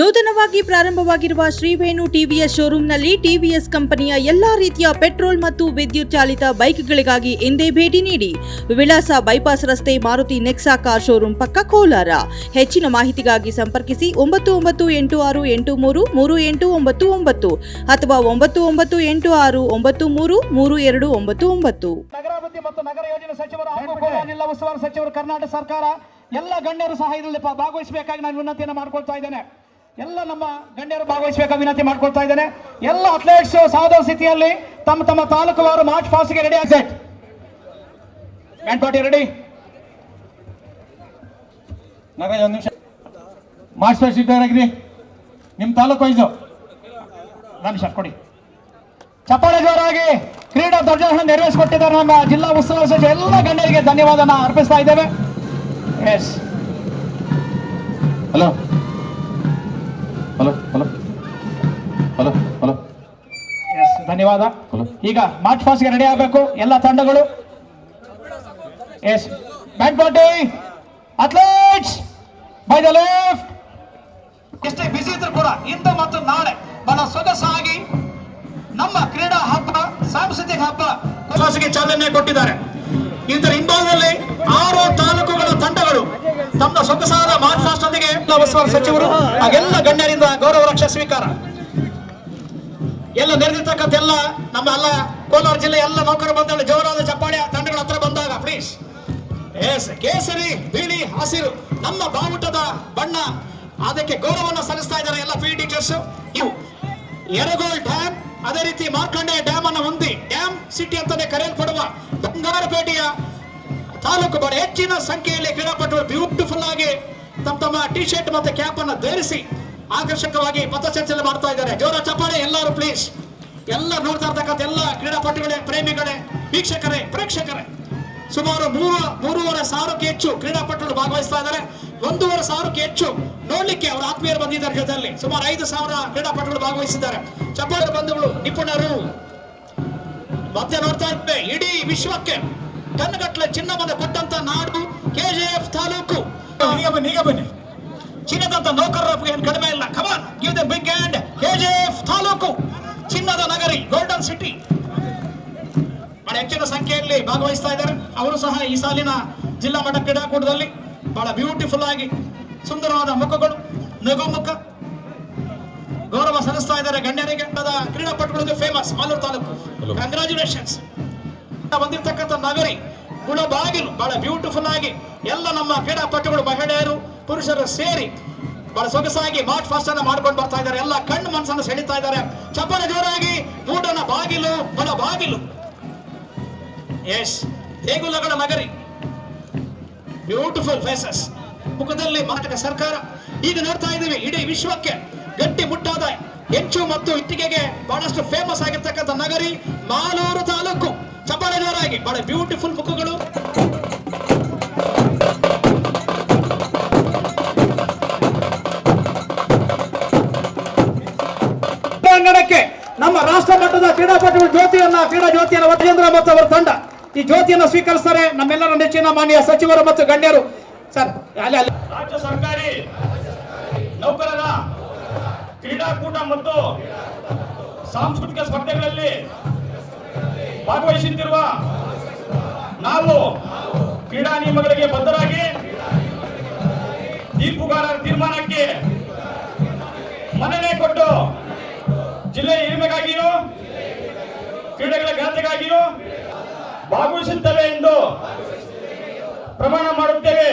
ನೂತನವಾಗಿ ಪ್ರಾರಂಭವಾಗಿರುವ ಶ್ರೀವೇಣು ಟಿವಿಎಸ್ ಶೋರೂಂನಲ್ಲಿ ಟಿವಿಎಸ್ ಕಂಪನಿಯ ಎಲ್ಲಾ ರೀತಿಯ ಪೆಟ್ರೋಲ್ ಮತ್ತು ವಿದ್ಯುತ್ ಚಾಲಿತ ಬೈಕ್ಗಳಿಗಾಗಿ ಎಂದೇ ಭೇಟಿ ನೀಡಿ ವಿಳಾಸ ಬೈಪಾಸ್ ರಸ್ತೆ ಮಾರುತಿ ನೆಕ್ಸಾ ಕಾರ್ ಶೋರೂಮ್ ಪಕ್ಕ ಕೋಲಾರ. ಹೆಚ್ಚಿನ ಮಾಹಿತಿಗಾಗಿ ಸಂಪರ್ಕಿಸಿ ಒಂಬತ್ತು ಒಂಬತ್ತು ಎಂಟು ಆರು ಎಂಟು ಮೂರು ಮೂರು ಎಂಟು ಒಂಬತ್ತು ಒಂಬತ್ತು ಅಥವಾ ಒಂಬತ್ತು ಒಂಬತ್ತು ಎಂಟು ಆರು ಒಂಬತ್ತು ಮೂರು ಮೂರು ಎರಡು ಒಂಬತ್ತು ಒಂಬತ್ತು. ಕರ್ನಾಟಕ ಸರ್ಕಾರ ಎಲ್ಲ ಗಣ್ಯರು ಸಹ ಇದರಲ್ಲಿ ಭಾಗವಹಿಸಬೇಕಾಗಿ ನಾನು ವಿನಂತಿಯನ್ನು ಮಾಡ್ಕೊಳ್ತಾ ಇದ್ದೇನೆ. ಎಲ್ಲ ನಮ್ಮ ಗಣ್ಯರು ಭಾಗವಹಿಸಬೇಕು, ವಿನಂತಿ ಮಾಡ್ಕೊಳ್ತಾ ಇದ್ದೇನೆ. ಎಲ್ಲ ಅಥ್ಲೆಟ್ಸ್ ಸಾಧನ ಸ್ಥಿತಿಯಲ್ಲಿ ತಮ್ಮ ತಮ್ಮ ತಾಲೂಕುವಾರು ಮಾರ್ಚ್ ಫಾಸ್ಟ್ಗೆ ರೆಡಿ ಆಗ್ಸೆಟ್ ಬ್ಯಾಂಡ್ ರೆಡಿ ನಾಗರಾಜ್, ಒಂದು ನಿಮಿಷ. ಮಾರ್ಚ್ ಫಾಸ್ಟ್ ನಿಮ್ಮ ತಾಲೂಕು ವೈಸು ನಿಮಿಷ, ಕೊಡಿ. ಚಪ್ಪಾಳೆ ಜೋರಾಗಿ ಕ್ರೀಡಾ ಧ್ವಜವನ್ನು ನೆರವೇರಿಸಿಕೊಟ್ಟಿದ್ದಾರೆ ನಮ್ಮ ಜಿಲ್ಲಾ ಉತ್ಸವ ಸಚಿವ. ಎಲ್ಲ ಗಣ್ಯರಿಗೆ ಧನ್ಯವಾದನ ಅರ್ಪಿಸ್ತಾ ಇದ್ದೇವೆ. ಎಸ್ ಹಲೋ ಧನ್ಯವಾದ. ಈಗ ಮಾರ್ಚ್ ಫಾಸ್ಟ್ಗೆ ರೆಡಿ ಆಗಬೇಕು. ಎಲ್ಲ ತಂಡಗಳು. ಎಸ್ ಬ್ಯಾಟ್ ಬಾಟಿ ಅಥ್ಲೇಟ್ಸ್ ಬೈ ದ ಲೆಫ್ಟ್ ಎಷ್ಟೇ ಬಿಸಿ ಇದ್ರು ಕೂಡ ಇಂದು ಮತ್ತು ನಾಳೆ ಬಹಳ ಸೊಗಸಾಗಿ ನಮ್ಮ ಕ್ರೀಡಾ ಹಬ್ಬ ಸಾಂಸ್ಕೃತಿಕ ಹಬ್ಬ ಫಾಸ್ಟ್ಗೆ ಚಾಲನೆ ಕೊಟ್ಟಿದ್ದಾರೆ. ಇದರ ಹಿಂಭಾಗದಲ್ಲಿ ಸೊಗಸಾದ ಮಾರ್ಚ್ ಫಾಸ್ಟ್ ಒಂದಿಗೆ ಜಿಲ್ಲಾ ಉಸ್ತುವಾರಿ ಸಚಿವರು, ಹಾಗೆಲ್ಲ ಗಣ್ಯರಿಂದ ಗೌರವ ರಕ್ಷಾ ಸ್ವೀಕಾರ. ಎಲ್ಲ ನೆರೆದಿರ್ತಕ್ಕಂಥ ಎಲ್ಲ ನಮ್ಮ ಎಲ್ಲ ಕೋಲಾರ ಜಿಲ್ಲೆ ಎಲ್ಲ ನೌಕರ ಬಂದಾಗ ಜೋರಾದ ಚಪ್ಪಾಳೆ ತಂಡಗಳ ಹತ್ರ ಬಂದಾಗ ಪ್ಲೀಸ್ ಎಸ್ ಕೇಸರಿ, ಬಿಳಿ, ಹಸಿರು, ನಮ್ಮ ಬಾವುಟದ ಬಣ್ಣ. ಅದಕ್ಕೆ ಗೌರವವನ್ನು ಸಲ್ಲಿಸ್ತಾ ಇದ್ದಾರೆ ಎಲ್ಲ ಪಿ ಟೀಚರ್ಸ್ ಇವು ಎರಗೋಲ್ ಡ್ಯಾಮ್ ಅದೇ ರೀತಿ ಮಾರ್ಕಂಡೆ ಡ್ಯಾಮ್ ಅನ್ನು ಹೊಂದಿ, ಡ್ಯಾಮ್ ಸಿಟಿ ಅಂತಾನೆ ಕರೆಯಲ್ಪಡುವ ಬಂಗಾರಪೇಟೆಯ ತಾಲೂಕು ಬಡ ಹೆಚ್ಚಿನ ಸಂಖ್ಯೆಯಲ್ಲಿ ಕ್ರೀಡಾಪಟುಗಳು ಬ್ಯೂಟಿಫುಲ್ ಆಗಿ ತಮ್ಮ ತಮ್ಮ ಟಿ ಶರ್ಟ್ ಮತ್ತೆ ಕ್ಯಾಪ್ ಅನ್ನು ಧರಿಸಿ ಆಕರ್ಷಕವಾಗಿ ಪಥಸಂಚಲನೆ ಮಾಡ್ತಾ ಇದ್ದಾರೆ. ಜೋರ ಚಪ್ಪಾಳೆ ಎಲ್ಲರೂ ಪ್ಲೀಸ್ ಎಲ್ಲ ನೋಡ್ತಾ ಇರ್ತಕ್ಕಂಥ ಎಲ್ಲ ಕ್ರೀಡಾಪಟುಗಳೇ, ಪ್ರೇಮಿಗಳೇ, ವೀಕ್ಷಕರೇ, ಪ್ರೇಕ್ಷಕರೇ. ಸುಮಾರು ಮೂರು, ಮೂರುವರೆ ಸಾವಿರಕ್ಕೆ ಹೆಚ್ಚು ಕ್ರೀಡಾಪಟುಗಳು ಭಾಗವಹಿಸ್ತಾ ಇದ್ದಾರೆ. ಒಂದೂವರೆ ಸಾವಿರಕ್ಕೆ ಹೆಚ್ಚು ನೋಡ್ಲಿಕ್ಕೆ ಅವರ ಆತ್ಮೀಯರು ಬಂದಿದ್ದಾರೆ ಜೊತೆಯಲ್ಲಿ. ಸುಮಾರು ಐದು ಸಾವಿರ ಕ್ರೀಡಾಪಟುಗಳು ಭಾಗವಹಿಸಿದ್ದಾರೆ. ಚಪ್ಪಾಳೆ ಬಂಧುಗಳು ನಿಪುಣರು. ಮತ್ತೆ ನೋಡ್ತಾ ಇದ್ದೆ, ಇಡೀ ವಿಶ್ವಕ್ಕೆ ಕಣ್ಣುಗಟ್ಟಲೆ ಚಿನ್ನವನ್ನು ಕೊಟ್ಟಂತ ನಾಡು ಕೆಜಿಎಫ್ ತಾಲೂಕು. ಈಗ ಬನ್ನಿ ಚಿನ್ನದಂತ ನೌಕರರ ಏನು ಕಡಿಮೆ ಇಲ್ಲ. Come on give the big hand KGF taluk. ಚಿನ್ನದ ನಗರಿ ಗೋಲ್ಡನ್ ಸಿಟಿ ಬಹಳ ಹೆಚ್ಚಿನ ಸಂಖ್ಯೆಯಲ್ಲಿ ಭಾಗವಹಿಸ್ತಾ ಇದ್ದಾರೆ. ಅವರು ಸಹ ಈ ಸಾಲಿನ ಜಿಲ್ಲಾ ಮಟ್ಟ ಕ್ರೀಡಾಕೂಟದಲ್ಲಿ ಬಹಳ ಬ್ಯೂಟಿಫುಲ್ ಆಗಿ ಸುಂದರವಾದ ಮುಖಗಳು ನಗು ಮುಖ. ಗೌರವ ಸಲ್ಲಿಸ್ತಾ ಇದ್ದಾರೆ ಗಣ್ಯರಿಗೆ. ಕ್ರೀಡಾಪಟುಗಳಿಗೆ ಫೇಮಸ್ ಮಾಲೂರು ತಾಲೂಕು. ಕಂಗ್ರಾಚುಲೇಷನ್ಸ್ ಬಂದಿರತಕ್ಕಂಥ ನಗರಿ. ಗುಣಬಾಗಿಲು, ಬಹಳ ಬ್ಯೂಟಿಫುಲ್ ಆಗಿ ಎಲ್ಲ ನಮ್ಮ ಕ್ರೀಡಾಪಟುಗಳು ಮಹಿಳೆಯರು, ಪುರುಷರು ಸೇರಿ ಬಹಳ ಸೊಗಸಾಗಿ ಮಾರ್ಚ್ ಫಾಸ್ಟ್ ಅನ್ನ ಮಾಡ್ಕೊಂಡು ಬರ್ತಾ ಇದ್ದಾರೆ. ಎಲ್ಲ ಕಣ್ಣು ಮನಸ್ಸನ್ನು ಸೆಳಿತಾ ಇದ್ದಾರೆ. ಚಪ್ಪಲ ಜೋರಾಗಿ ಮೂಡನ ಬಾಗಿಲು ಬಡ ಬಾಗಿಲು. ಎಸ್ ದೇಗುಲಗಳ ನಗರಿ. ಬ್ಯೂಟಿಫುಲ್ ಫೇಸಸ್ ಮುಖದಲ್ಲಿ ಮಾತಕ ಸರ್ಕಾರ. ಈಗ ನೋಡ್ತಾ ಇದ್ದೀವಿ, ಇಡೀ ವಿಶ್ವಕ್ಕೆ ಗಟ್ಟಿ ಮುಟ್ಟಾದ ಹೆಂಚು ಮತ್ತು ಇಟ್ಟಿಗೆಗೆ ಬಹಳಷ್ಟು ಫೇಮಸ್ ಆಗಿರ್ತಕ್ಕಂಥ ನಗರಿ ಮಾಲೂರು ತಾಲೂಕು ಬಹಳ ಬ್ಯೂಟಿಫುಲ್ ಬುಕ್ಗಳು ಕ್ರೀಡಾಂಗಣಕ್ಕೆ ನಮ್ಮ ರಾಷ್ಟ್ರ ಮಟ್ಟದ ಕ್ರೀಡಾಪಟುಗಳು ಜ್ಯೋತಿಯನ್ನ ಕ್ರೀಡಾ ಜ್ಯೋತಿಯನ್ನ ವಜೇಂದ್ರ ಮತ್ತು ಅವರ ತಂಡ ಈ ಜ್ಯೋತಿಯನ್ನು ಸ್ವೀಕರಿಸ್ತಾರೆ. ನಮ್ಮೆಲ್ಲರ ನೆಚ್ಚಿನ ಮಾನ್ಯ ಸಚಿವರು ಮತ್ತು ಗಣ್ಯರು. ಸರ್ ರಾಜ್ಯ ಸರ್ಕಾರಿ ನೌಕರರ ಕ್ರೀಡಾಕೂಟ ಮತ್ತು ಸಾಂಸ್ಕೃತಿಕ ಸ್ಪರ್ಧೆಗಳಲ್ಲಿ ಭಾಗವಹಿಸುತ್ತಿರುವ ನಾವು ಕ್ರೀಡಾ ನಿಯಮಗಳಿಗೆ ಬದ್ಧರಾಗಿ ತೀರ್ಪುಗಾರರ ತೀರ್ಮಾನಕ್ಕೆ ಮನ್ನಣೆ ಕೊಟ್ಟು ಜಿಲ್ಲೆಯ ಹಿರಿಮೆಗಾಗಿಯೂ ಕ್ರೀಡೆಗಳ ಘನತೆಗಾಗಿಯೂ ಭಾಗವಹಿಸುತ್ತವೆ ಎಂದು ಪ್ರಮಾಣ ಮಾಡುತ್ತೇವೆ.